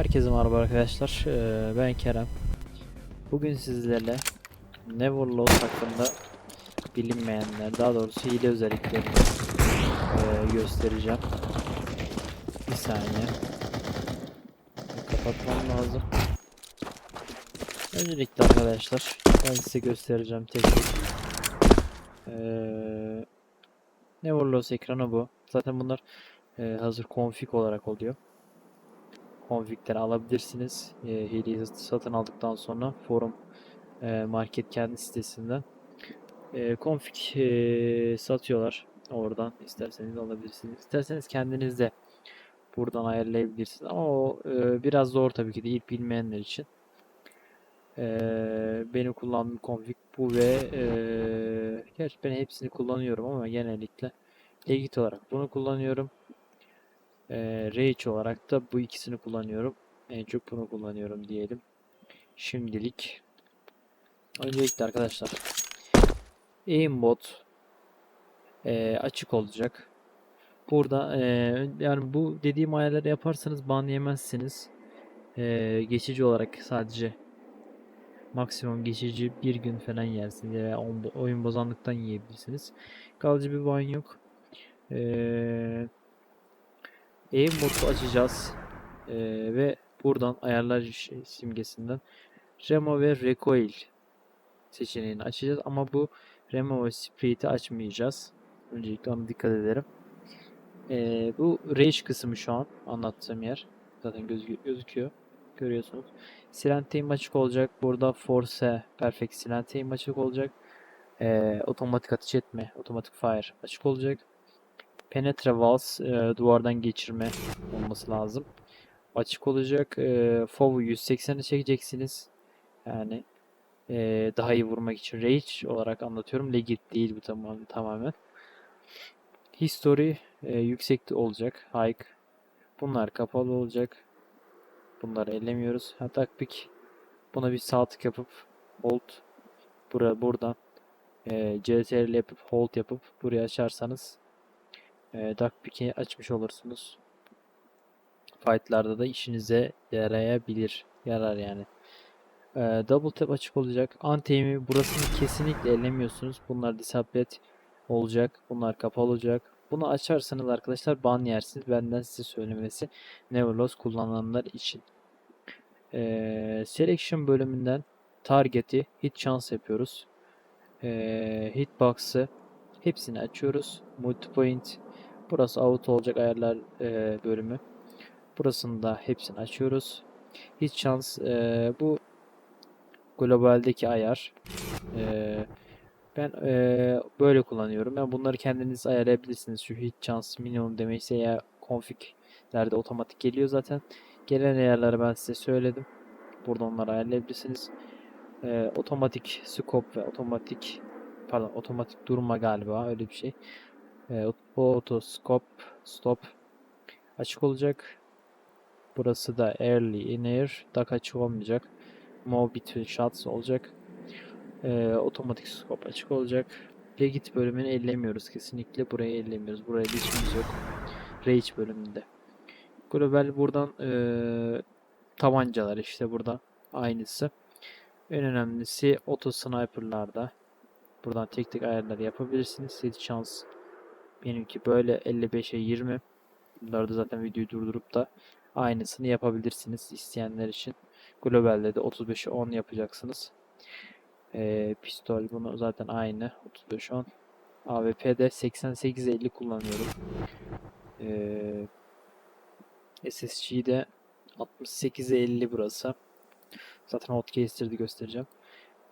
Herkese merhaba arkadaşlar. Ee, ben Kerem. Bugün sizlerle Neverlost hakkında bilinmeyenler, daha doğrusu hile özelliklerini ee, göstereceğim. Bir saniye. Kapatmam lazım. Öncelikle arkadaşlar ben size göstereceğim tek tek. Ee, ekranı bu. Zaten bunlar ee, hazır config olarak oluyor config'leri alabilirsiniz. E, hileyi satın aldıktan sonra forum e, market kendi sitesinden e, config e, satıyorlar. Oradan isterseniz alabilirsiniz. İsterseniz kendiniz de buradan ayarlayabilirsiniz. Ama o e, biraz zor tabii ki değil bilmeyenler için. E, benim kullandığım config bu ve e, gerçi ben hepsini kullanıyorum ama genellikle legit olarak bunu kullanıyorum. Ee, Rage olarak da bu ikisini kullanıyorum. En çok bunu kullanıyorum diyelim. Şimdilik. Öncelikle arkadaşlar. Aimbot e, açık olacak. Burada e, yani bu dediğim ayarları yaparsanız ban yemezsiniz. E, geçici olarak sadece maksimum geçici bir gün falan yersiniz veya oyun bozanlıktan yiyebilirsiniz. Kalıcı bir ban yok. Eee Aim modu açacağız. Ee, ve buradan ayarlar simgesinden Remo ve Recoil seçeneğini açacağız. Ama bu Remo ve Split'i açmayacağız. Öncelikle ona dikkat edelim. Ee, bu Rage kısmı şu an anlattığım yer. Zaten göz gözüküyor. Görüyorsunuz. Silent aim açık olacak. Burada Force Perfect Silent açık olacak. Ee, otomatik ateş etme, otomatik fire açık olacak. Penetre Valve e, duvardan geçirme olması lazım. Açık olacak. E, FOV'u 180'e çekeceksiniz. Yani e, daha iyi vurmak için Rage olarak anlatıyorum. Legit değil bu tamam, tamamen. History e, yüksek olacak. Hike. Bunlar kapalı olacak. Bunları ellemiyoruz. Hatta pick buna bir sağ tık yapıp hold bura buradan e, CTRL yapıp hold yapıp buraya açarsanız e, Duckpick'i açmış olursunuz. Fight'larda da işinize yarayabilir. Yarar yani. E, double tap açık olacak. Anti burasını kesinlikle ellemiyorsunuz. Bunlar disablet olacak. Bunlar kapalı olacak. Bunu açarsanız arkadaşlar ban yersiniz. Benden size söylemesi Neverloss kullananlar için. E, selection bölümünden target'i hit chance yapıyoruz. E, hitbox'ı hepsini açıyoruz. Multipoint Burası out olacak ayarlar e, bölümü. Burasını da hepsini açıyoruz. Hiç şans e, bu globaldeki ayar. E, ben e, böyle kullanıyorum. Ben bunları kendiniz ayarlayabilirsiniz. Şu hiç şans minimum demeyse ya configlerde otomatik geliyor zaten. Gelen ayarları ben size söyledim. Burada onları ayarlayabilirsiniz. E, otomatik scope ve otomatik pardon otomatik durma galiba öyle bir şey. Bu otoskop stop açık olacak. Burası da early in air. Duck açık olmayacak. Move between shots olacak. Ee, otomatik scope açık olacak. Legit bölümünü ellemiyoruz kesinlikle. Burayı ellemiyoruz. Buraya bir işimiz yok. Rage bölümünde. Global buradan ee, tabancalar işte burada aynısı. En önemlisi auto sniper'larda. Buradan tek tek ayarlar yapabilirsiniz. 7 şans Benimki böyle 55'e 20. Bunları da zaten videoyu durdurup da aynısını yapabilirsiniz isteyenler için. Globalde de 35'e 10 yapacaksınız. Ee, pistol bunu zaten aynı 35 10. AWP'de 88'e 50 kullanıyorum. Ee, SSG'de 68'e 50 burası. Zaten de göstereceğim.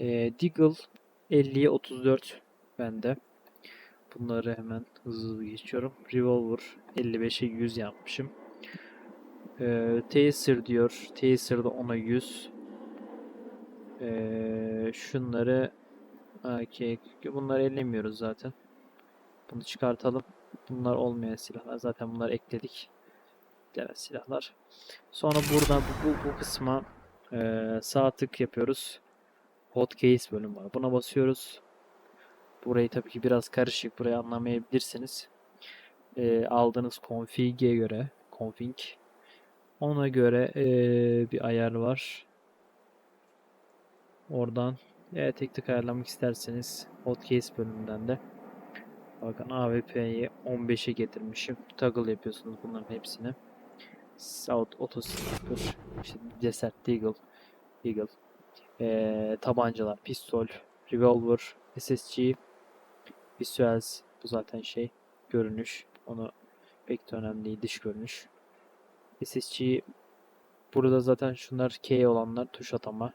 Ee, Deagle 50'ye 34 bende. Bunları hemen hızlı hızlı geçiyorum. Revolver 55'e 100 yapmışım. Ee, Taser diyor. Taser'da ona 100. Ee, şunları okay. bunları ellemiyoruz zaten. Bunu çıkartalım. Bunlar olmayan silahlar. Zaten bunları ekledik. Diğer silahlar. Sonra buradan bu, bu, bu kısma e, sağ tık yapıyoruz. Hotcase bölüm var. Buna basıyoruz. Burayı tabii ki biraz karışık. Burayı anlamayabilirsiniz. E, aldığınız config'e göre config Ona göre eee, bir ayar var. Oradan eğer tek tek ayarlamak isterseniz Hotkeys bölümünden de bakın AWP'yi 15'e getirmişim. Toggle yapıyorsunuz bunların hepsini. South Auto Sniper, işte Desert Eagle, Eagle, eee, tabancalar, pistol, revolver, SSG, visuals bu zaten şey görünüş. Onu pek de önemli değil dış görünüş. SSG burada zaten şunlar K olanlar tuş atama.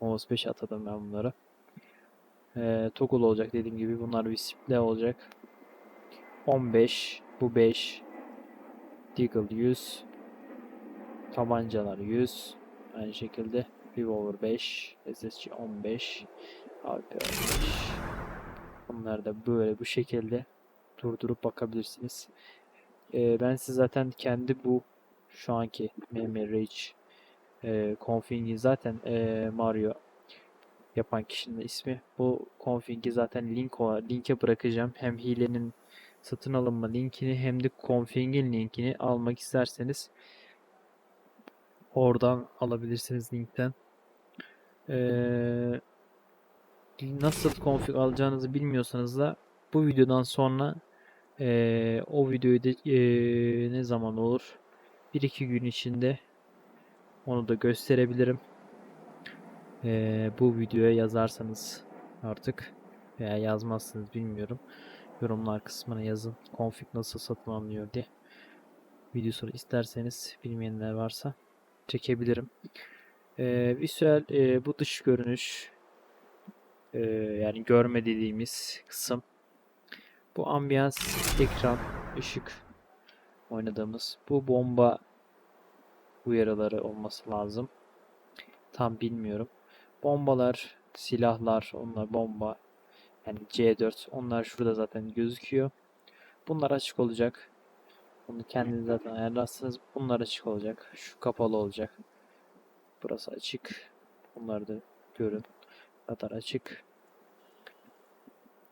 Mouse 5 atadım ben bunları. Ee, toggle olacak dediğim gibi bunlar simple olacak. 15 bu 5 Deagle 100 Tabancalar 100 Aynı şekilde Revolver 5 SSG 15 AWP 15 Bunlar da böyle bu şekilde durdurup bakabilirsiniz. Ee, ben size zaten kendi bu şu anki Memory Rage e, config'i zaten e, Mario yapan kişinin ismi. Bu config'i zaten link linke bırakacağım. Hem hilenin satın alınma linkini hem de config'in linkini almak isterseniz oradan alabilirsiniz linkten. Ee, nasıl config alacağınızı bilmiyorsanız da bu videodan sonra ee, o videoyu da ee, ne zaman olur? 1-2 gün içinde onu da gösterebilirim. Ee, bu videoya yazarsanız artık veya yazmazsınız bilmiyorum. Yorumlar kısmına yazın. Config nasıl satın alınıyor diye. Videosunu isterseniz bilmeyenler varsa çekebilirim. Ee, visual e, bu dış görünüş e, yani görme dediğimiz kısım. Bu ambiyans ekran ışık oynadığımız bu bomba uyarıları olması lazım. Tam bilmiyorum. Bombalar, silahlar, onlar bomba. Yani C4 onlar şurada zaten gözüküyor. Bunlar açık olacak. Bunu kendiniz zaten ayarlarsınız. Bunlar açık olacak. Şu kapalı olacak. Burası açık. Bunları da görün. Zaten açık.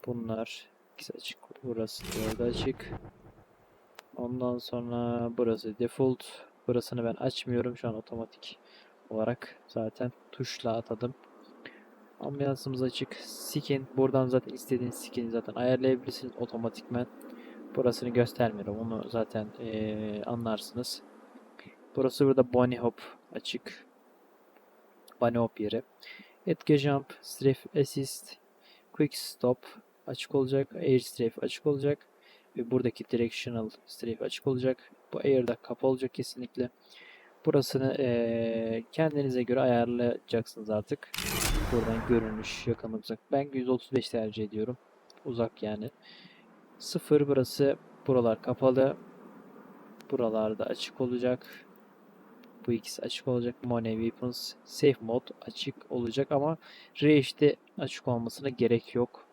Bunlar ikisi açık. Burası da açık. Ondan sonra burası default. Burasını ben açmıyorum. Şu an otomatik olarak zaten tuşla atadım. Ambiyansımız açık. Skin. Buradan zaten istediğiniz skin'i zaten ayarlayabilirsiniz otomatikmen. Burasını göstermiyorum. Onu zaten eee, anlarsınız. Burası burada Bunny Hop açık. Bunny Hop yeri. Etki Jump, Strafe Assist, Quick Stop açık olacak. Air Strafe açık olacak. Ve buradaki Directional Strafe açık olacak. Bu Air'da kapalı olacak kesinlikle. Burasını eee, kendinize göre ayarlayacaksınız artık. Buradan görünüş yakın uzak. Ben 135 tercih ediyorum. Uzak yani. Sıfır burası. Buralar kapalı. Buralarda açık olacak. Bu ikisi açık olacak. Money Weapons Safe Mode açık olacak ama Rage'de açık olmasına gerek yok.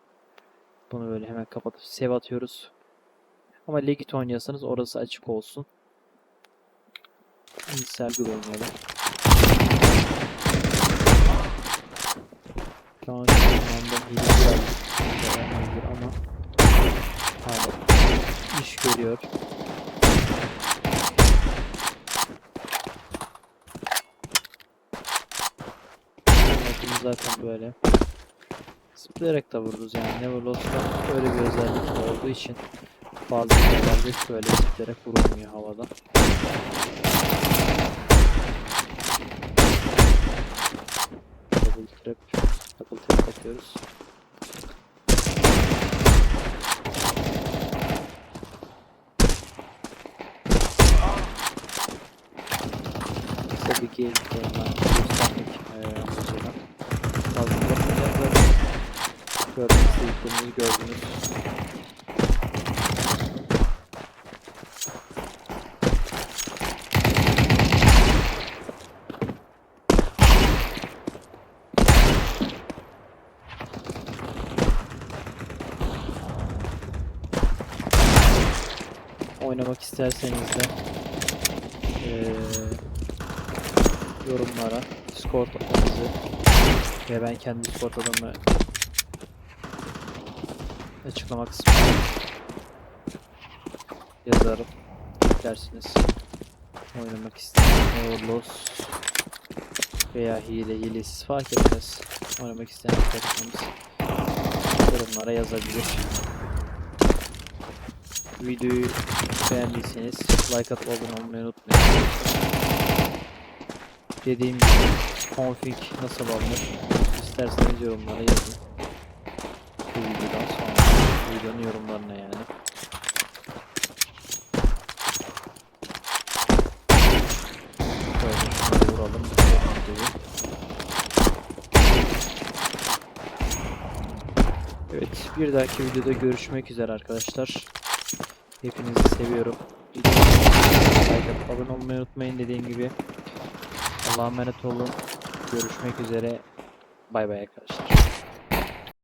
Bunu böyle hemen kapatıp save atıyoruz. Ama Legit oynuyorsanız orası açık olsun. Sergül oynayalım. Şu an biraz yaramazdır ama hala iş görüyor. Zaten böyle. Zıplayarak da vururuz yani. Neverlost'ta öyle bir özellik olduğu için bazı yerlerde şöyle zıplayarak vurulmuyor havada. Double trap, double trap. Kısa bir gameplay Görmek istediklerinizi gördünüz. oynamak isterseniz de eee, yorumlara Discord adınızı ve ben kendi Discord adımı açıklama kısmına yazarım. Eklersiniz. oynamak isteyen Overloss veya hile hilesiz fark etmez. Oynamak isteyen arkadaşlarımız yorumlara yazabilir. Videoyu beğendiyseniz like atıp abone olmayı unutmayın. Dediğim gibi config nasıl alınır isterseniz yorumlara yazın. Bu videodan sonra bu videonun yorumlarına yani. Videoyu. Evet, bir dahaki videoda görüşmek üzere arkadaşlar. Hepinizi seviyorum. Abone olmayı unutmayın dediğim gibi. Allah'a emanet olun. Görüşmek üzere. Bay bay arkadaşlar.